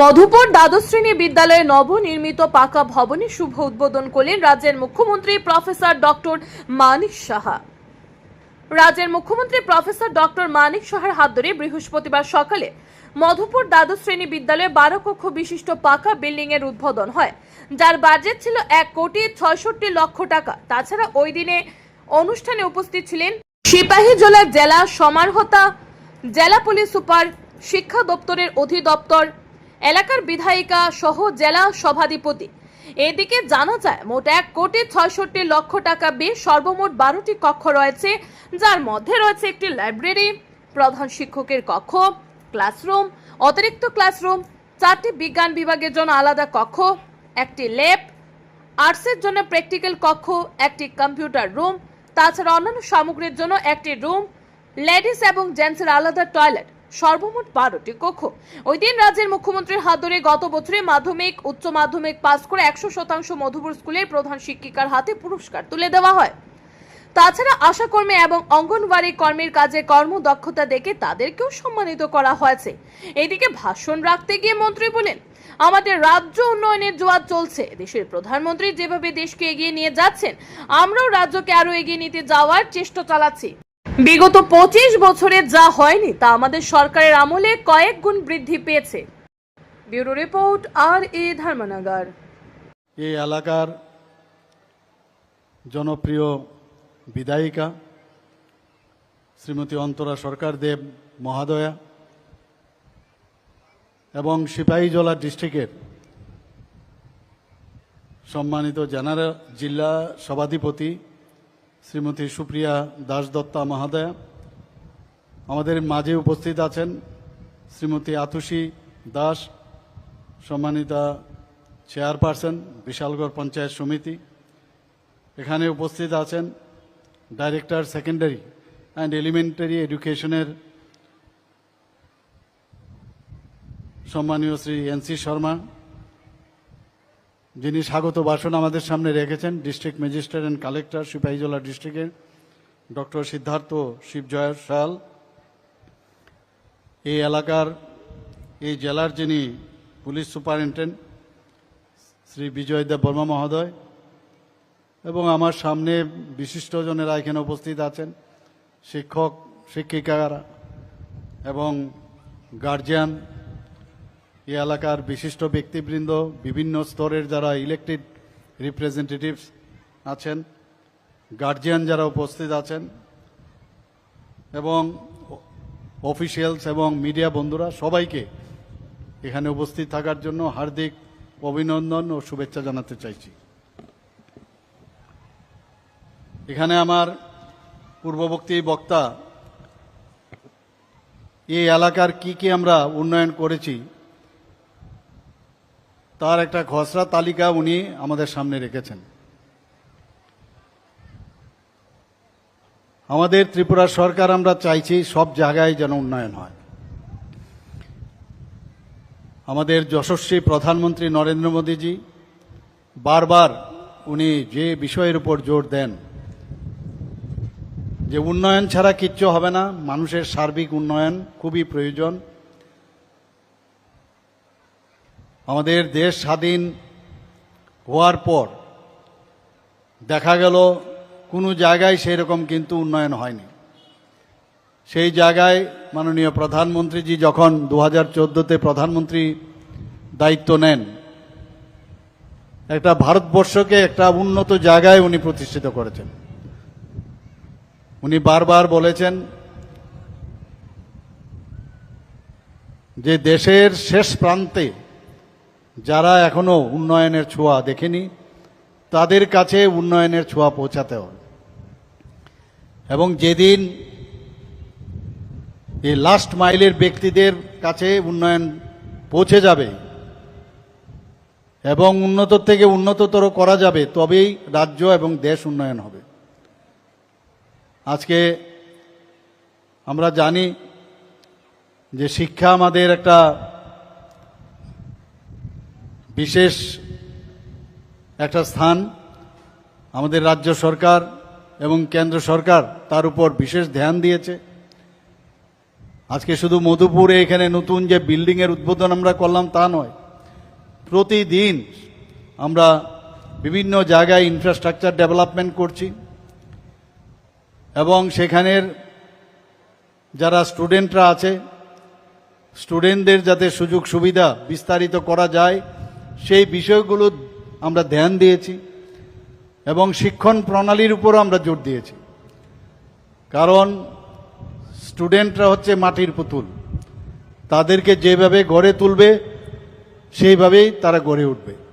মধুপুর দ্বাদশ শ্রেণি বিদ্যালয়ে নবনির্মিত পাকা ভবনে শুভ উদ্বোধন করলেন রাজ্যের মুখ্যমন্ত্রী প্রফেসর ডক্টর মানিক সাহা। রাজ্যের মুখ্যমন্ত্রী প্রফেসর ডক্টর মানিক সাহার হাত ধরে বৃহস্পতিবার সকালে মধুপুর দ্বাদশ শ্রেণি বিদ্যালয়ে বারো কক্ষ বিশিষ্ট পাকা বিল্ডিং এর উদ্বোধন হয়, যার বাজেট ছিল এক কোটি ছয়ষট্টি লক্ষ টাকা। তাছাড়া ওই দিনে অনুষ্ঠানে উপস্থিত ছিলেন সিপাহীজলা জেলা সমারহতা, জেলা পুলিশ সুপার, শিক্ষা দপ্তরের অধিদপ্তর এলাকার বিধায়িকা সহ জেলা সভাধিপতি। এদিকে জানা যায়, মোট এক কোটি ছয়ষট্টি লক্ষ টাকা ব্যয়ে সর্বমোট বারোটি কক্ষ রয়েছে, যার মধ্যে রয়েছে একটি লাইব্রেরি, প্রধান শিক্ষকের কক্ষ, ক্লাসরুম, অতিরিক্ত ক্লাসরুম, চারটি বিজ্ঞান বিভাগের জন্য আলাদা কক্ষ, একটি ল্যাব, আর্টসের জন্য প্র্যাকটিক্যাল কক্ষ, একটি কম্পিউটার রুম, তাছাড়া অন্যান্য সামগ্রীর জন্য একটি রুম, লেডিস এবং জেন্টসের আলাদা টয়লেট। সর্বমোট বারোটি কক্ষ। ওই দিন রাজ্যের মুখ্যমন্ত্রীর হাত ধরে গত বছরে মাধ্যমিক, উচ্চ মাধ্যমিক পাস করে একশো শতাংশ মধুপুর স্কুলের প্রধান শিক্ষিকার হাতে পুরস্কার তুলে দেওয়া হয়। তাছাড়া আশাকর্মী এবং অঙ্গনওয়াড়ি কর্মীর কাজে কর্মদক্ষতা দেখে তাদেরকেও সম্মানিত করা হয়েছে। এদিকে ভাষণ রাখতে গিয়ে মন্ত্রী বলেন, আমাদের রাজ্য উন্নয়নের জোয়ার চলছে। দেশের প্রধানমন্ত্রী যেভাবে দেশকে এগিয়ে নিয়ে যাচ্ছেন, আমরাও রাজ্যকে আরও এগিয়ে নিতে যাওয়ার চেষ্টা চালাচ্ছি। বিগত পঁচিশ বছরে যা হয়নি তা আমাদের সরকারের আমলে কয়েক গুণ বৃদ্ধি পেয়েছে। ব্যুরো রিপোর্ট আর এ ধর্মনগর। এই এলাকার জনপ্রিয় বিধায়িকা শ্রীমতী অন্তরা সরকার দেব মহাদয়া এবং সিপাহীজলা ডিস্ট্রিক্টের সম্মানিত জেনারেল, জেলা সভাধিপতি শ্রীমতী সুপ্রিয়া দাস দত্তা মহাদয়া। আমাদের মাঝে উপস্থিত আছেন শ্রীমতী আতুষী দাস, সম্মানিতা চেয়ারপারসন, বিশালগড় পঞ্চায়েত সমিতি। এখানে উপস্থিত আছেন ডাইরেক্টর সেকেন্ডারি অ্যান্ড এলিমেন্টারি এডুকেশনের সম্মানীয় শ্রী এনসি শর্মা যিনি স্বাগত ভাষণ আমাদের সামনে রেখেছেন, district magistrate and collector, Sepahijala ডিস্ট্রিক্টের ডক্টর সিদ্ধার্থ শিবজয় শাল এই এলাকার, এই জেলার যিনি পুলিশ সুপারিনটেন্ডেন্ট শ্রী বিজয় দেব বর্মা মহোদয়, এবং আমার সামনে বিশিষ্টজনেরা এখানে উপস্থিত আছেন, শিক্ষক, শিক্ষিকারা, এবং গার্জিয়ান এই এলাকার বিশিষ্ট ব্যক্তিবৃন্দ, বিভিন্ন স্তরের যারা ইলেকটেড রিপ্রেজেন্টেটিভস আছেন গার্জিয়ান যারা উপস্থিত আছেন, এবং অফিসিয়ালস এবং মিডিয়া বন্ধুরা সবাইকে এখানে উপস্থিত থাকার জন্য হার্দিক অভিনন্দন ও শুভেচ্ছা জানাতে চাইছি। এখানে আমার পূর্ববর্তী বক্তা, এই এলাকার কি কি আমরা উন্নয়ন করেছি তার একটা খসড়া তালিকা উনি আমাদের সামনে রেখেছেন। আমাদের ত্রিপুরা সরকার আমরা চাইছি সব জায়গায় যেন উন্নয়ন হয়। আমাদের যশস্বী প্রধানমন্ত্রী নরেন্দ্র মোদীজি বারবার উনি যে বিষয়ের উপর জোর দেন, যে উন্নয়ন ছাড়া কিচ্ছু হবে না, মানুষের সার্বিক উন্নয়ন খুবই প্রয়োজন। আমাদের দেশ স্বাধীন হওয়ার পর দেখা গেল কোনো জায়গায় সেই রকম কিন্তু উন্নয়ন হয়নি। সেই জায়গায় মাননীয় প্রধানমন্ত্রীজি যখন দু হাজার চোদ্দোতে প্রধানমন্ত্রী দায়িত্ব নেন, একটা ভারতবর্ষকে একটা উন্নত জায়গায় উনি প্রতিষ্ঠিত করেছেন। উনি বারবার বলেছেন যে দেশের শেষ প্রান্তে যারা এখনও উন্নয়নের ছোঁয়া দেখেনি, তাদের কাছে উন্নয়নের ছোঁয়া পৌঁছাতে হবে। এবং যেদিন এই লাস্ট মাইলের ব্যক্তিদের কাছে উন্নয়ন পৌঁছে যাবে এবং উন্নত থেকে উন্নততর করা যাবে, তবেই রাজ্য এবং দেশ উন্নয়ন হবে। আজকে আমরা জানি যে শিক্ষা আমাদের একটা বিশেষ একটা স্থান আমাদের রাজ্য সরকার এবং কেন্দ্র সরকার তার উপর বিশেষ ধ্যান দিয়েছে। আজকে শুধু মধুপুরে এখানে নতুন যে বিল্ডিংয়ের উদ্বোধন আমরা করলাম তা নয়। প্রতিদিন আমরা বিভিন্ন জায়গায় ইনফ্রাস্ট্রাকচার ডেভেলপমেন্ট করছি এবং সেখানের যারা স্টুডেন্টরা আছে স্টুডেন্টদের যাতে সুযোগ সুবিধা বিস্তারিত করা যায় সেই বিষয়গুলো আমরা ধ্যান দিয়েছি এবং শিক্ষণ প্রণালীর উপরও আমরা জোর দিয়েছি। কারণ স্টুডেন্টরা হচ্ছে মাটির পুতুল। তাদেরকে যেভাবে গড়ে তুলবে, সেইভাবেই তারা গড়ে উঠবে।